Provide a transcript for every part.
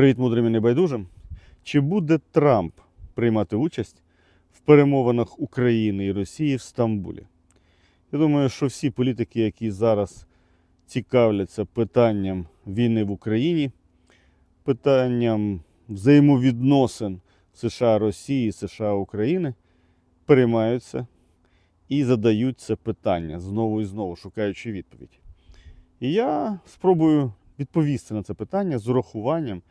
Привіт, мудрим і небайдужим. Чи буде Трамп приймати участь в перемовинах України і Росії в Стамбулі? Я думаю, що всі політики, які зараз цікавляться питанням війни в Україні, питанням взаємовідносин США Росії, США України, переймаються і задають це питання знову і знову, шукаючи відповідь. І я спробую відповісти на це питання з урахуванням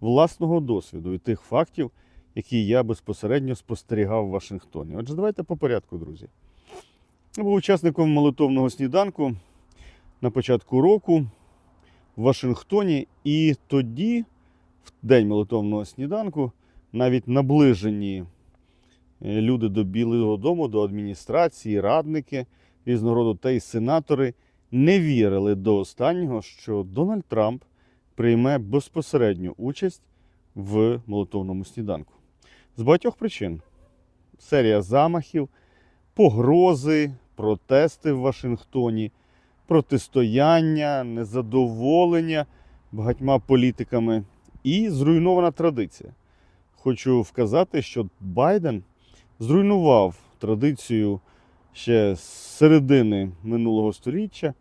власного досвіду і тих фактів, які я безпосередньо спостерігав в Вашингтоні. Отже, давайте по порядку, друзі. Я був учасником молитовного сніданку на початку року в Вашингтоні, і тоді, в день молитовного сніданку, навіть наближені е, люди до Білого Дому, до адміністрації, радники різного роду та й сенатори не вірили до останнього, що Дональд Трамп прийме безпосередню участь в молитовному сніданку. З багатьох причин: серія замахів, погрози, протести в Вашингтоні, протистояння, незадоволення багатьма політиками і зруйнована традиція. Хочу вказати, що Байден зруйнував традицію ще з середини минулого століття.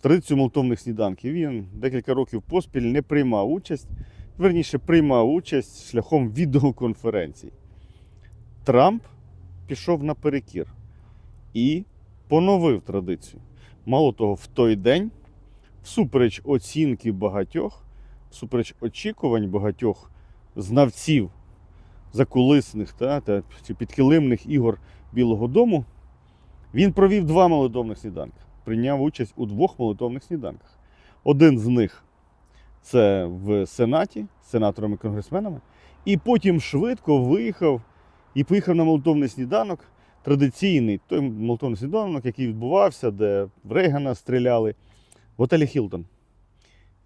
Традицію молитовних сніданків. Він декілька років поспіль не приймав участь, верніше приймав участь шляхом відеоконференцій. Трамп пішов наперекір і поновив традицію. Мало того, в той день, всупереч оцінки багатьох, всупереч очікувань багатьох знавців закулисних та, та чи підкилимних ігор Білого Дому, він провів два молитовних сніданки. Прийняв участь у двох молитовних сніданках. Один з них це в Сенаті з сенаторами і конгресменами, і потім швидко виїхав і поїхав на молитовний сніданок. Традиційний той молитовний сніданок, який відбувався, де в Рейгана стріляли, в готелі Хілтон.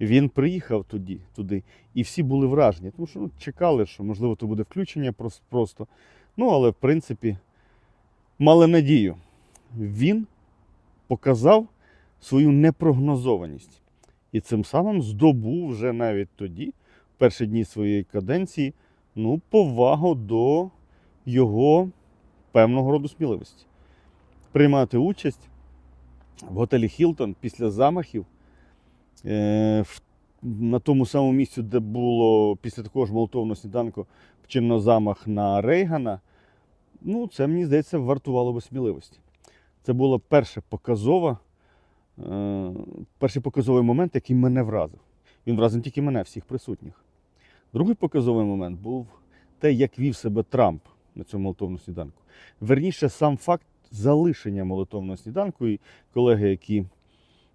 Він приїхав туди, туди, і всі були вражені, тому що ну, чекали, що можливо то буде включення просто. Ну, але в принципі мали надію. Він показав свою непрогнозованість. І цим самим здобув вже навіть тоді, в перші дні своєї каденції, ну, повагу до його певного роду сміливості. Приймати участь в готелі Хілтон після замахів е, на тому самому місці, де було після такого ж молотовного сніданку вчинено замах на Рейгана. Ну, це, мені здається, вартувало би сміливості. Це була перша показова, е, перший показовий момент, який мене вразив. Він вразив тільки мене, всіх присутніх. Другий показовий момент був те, як вів себе Трамп на цьому молитовному сніданку. Верніше, сам факт залишення молитовного сніданку, і колеги, які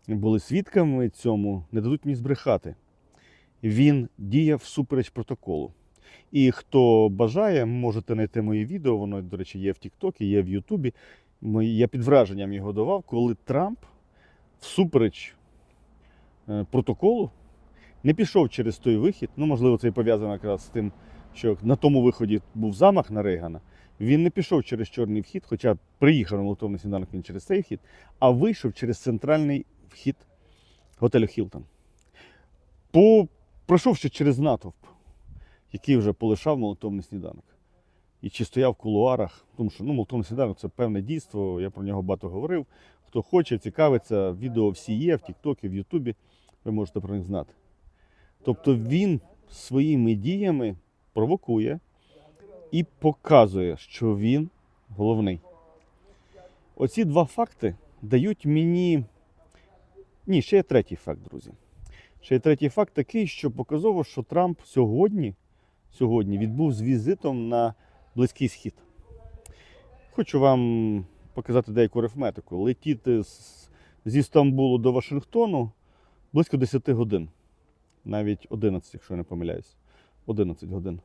були свідками цьому, не дадуть мені збрехати. Він діяв всупереч протоколу. І хто бажає, можете знайти моє відео, воно, до речі, є в Тіктокі, є в Ютубі. Я під враженням його давав, коли Трамп всупереч е, протоколу не пішов через той вихід. Ну, можливо, це і пов'язано якраз з тим, що на тому виході був замах на Рейгана. Він не пішов через чорний вхід, хоча приїхав на молотовний сніданок він через цей вхід, а вийшов через центральний вхід готелю Хілтон. По... Пройшовши через натовп, який вже полишав молотовний сніданок. І чи стояв в кулуарах, тому що ну, молотовний сніданок це певне дійство, я про нього багато говорив. Хто хоче, цікавиться, відео всі є в Тіктокі, в Ютубі, ви можете про них знати. Тобто він своїми діями провокує і показує, що він головний. Оці два факти дають мені. Ні, ще є третій факт, друзі. Ще є третій факт такий, що показово, що Трамп сьогодні, сьогодні відбув з візитом на Близький Схід. Хочу вам показати деяку арифметику. Летіти з, зі Стамбулу до Вашингтону близько 10 годин. Навіть 11, якщо я не помиляюсь. 11 годин.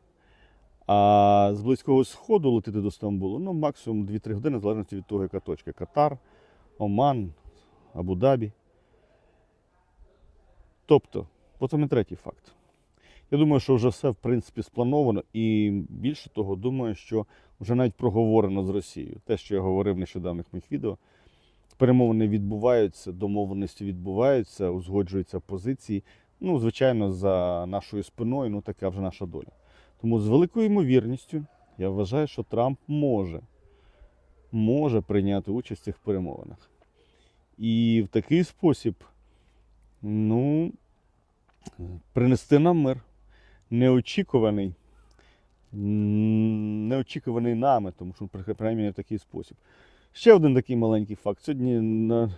А з Близького Сходу летіти до Стамбулу, ну, максимум 2-3 години, в залежності від того, яка точка. Катар, Оман, Абу-Дабі. Тобто, от вам і третій факт. Я думаю, що вже все в принципі сплановано, і більше того, думаю, що вже навіть проговорено з Росією. Те, що я говорив в нещодавних моїх відео, перемовини відбуваються, домовленості відбуваються, узгоджуються позиції. Ну, звичайно, за нашою спиною, ну така вже наша доля. Тому з великою ймовірністю я вважаю, що Трамп може, може прийняти участь в цих перемовинах. І в такий спосіб, ну, принести нам мир. Неочікуваний, неочікуваний нами, тому що принаймні в такий спосіб. Ще один такий маленький факт. Сьогодні на,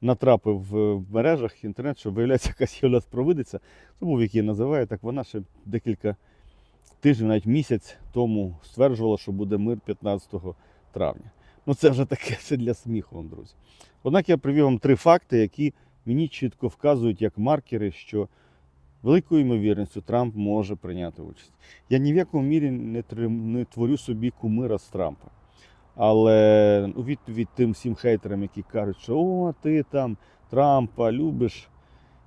натрапив в мережах інтернет, що виявляється якась Юля провидиця, забув, як її називає, так вона ще декілька тижнів, навіть місяць тому стверджувала, що буде мир 15 травня. Ну це вже таке це для сміху вам, друзі. Однак я привів вам три факти, які мені чітко вказують як маркери, що великою ймовірністю Трамп може прийняти участь. Я ні в якому мірі не, не творю собі кумира з Трампа. Але у відповідь тим всім хейтерам, які кажуть, що о, ти там Трампа любиш.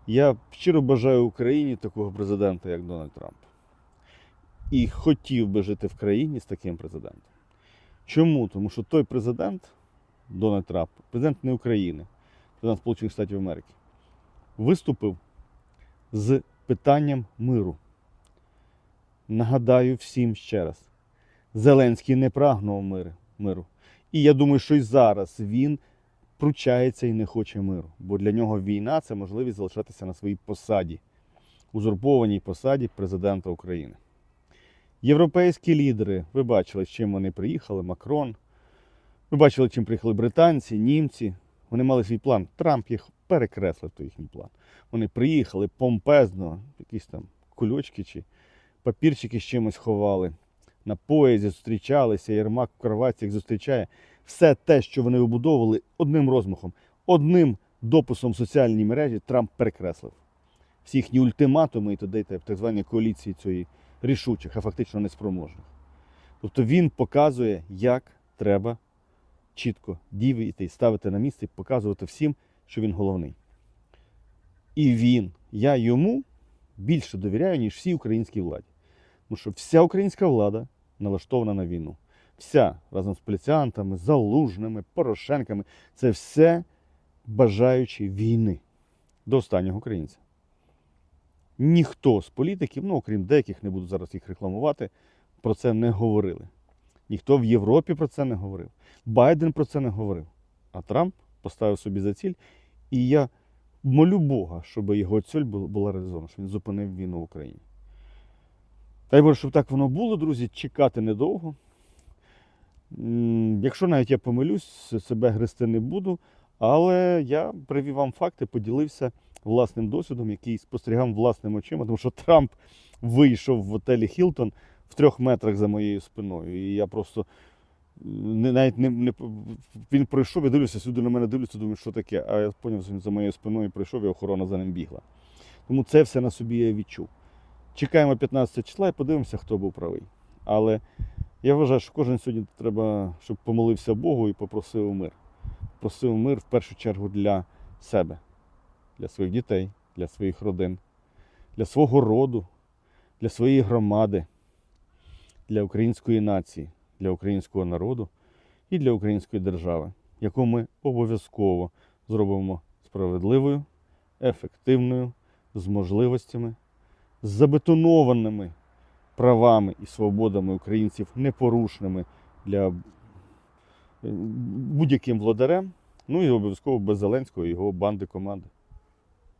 Я щиро бажаю Україні такого президента, як Дональд Трамп. І хотів би жити в країні з таким президентом. Чому? Тому що той президент, Дональд Трамп, президент не України, президент Сполучених Штатів Америки, виступив з питанням миру. Нагадаю всім ще раз: Зеленський не прагнув миру. І я думаю, що і зараз він пручається і не хоче миру. Бо для нього війна це можливість залишатися на своїй посаді, узурпованій посаді президента України. Європейські лідери, ви бачили, з чим вони приїхали, Макрон. Ви бачили, чим приїхали британці, німці. Вони мали свій план. Трамп їх перекреслив, їхній план. Вони приїхали помпезно, якісь там кульочки чи папірчики з чимось ховали. На поїзді зустрічалися, Єрмак в кроватці їх зустрічає. Все те, що вони вибудовували одним розмахом, одним дописом в соціальній мережі Трамп перекреслив. Всі їхні ультиматуми і туди так звані коаліції цієї рішучих, а фактично неспроможних. Тобто він показує, як треба чітко діяти ставити на місце, і показувати всім, що він головний. І він, я йому більше довіряю, ніж всій українській владі. Тому що вся українська влада налаштована на війну. Вся разом з поліціантами, залужними, Порошенками це все бажаючі війни до останнього українця. Ніхто з політиків, ну окрім деяких, не буду зараз їх рекламувати, про це не говорили. Ніхто в Європі про це не говорив. Байден про це не говорив. А Трамп поставив собі за ціль. І я молю Бога, щоб його ціль була реалізована, щоб він зупинив війну в Україні. Дай Боже, щоб так воно було, друзі, чекати недовго. Якщо навіть я помилюсь, себе грести не буду. Але я привів вам факти, поділився власним досвідом, який спостерігав власними очима, тому що Трамп вийшов в готелі Хілтон в трьох метрах за моєю спиною. І я просто не, навіть не, не він пройшов, я дивлюся, сюди на мене дивляться, думаю, що таке. А я зрозумів, що він за моєю спиною пройшов, і охорона за ним бігла. Тому це все на собі я відчув. Чекаємо 15 числа і подивимося, хто був правий. Але я вважаю, що кожен сьогодні треба, щоб помолився Богу і попросив мир. Просив мир в першу чергу для себе, для своїх дітей, для своїх родин, для свого роду, для своєї громади, для української нації, для українського народу і для української держави, яку ми обов'язково зробимо справедливою, ефективною, з можливостями, з забетонованими правами і свободами українців непорушними для будь-яким владарем, ну і обов'язково без Зеленського і його банди команди.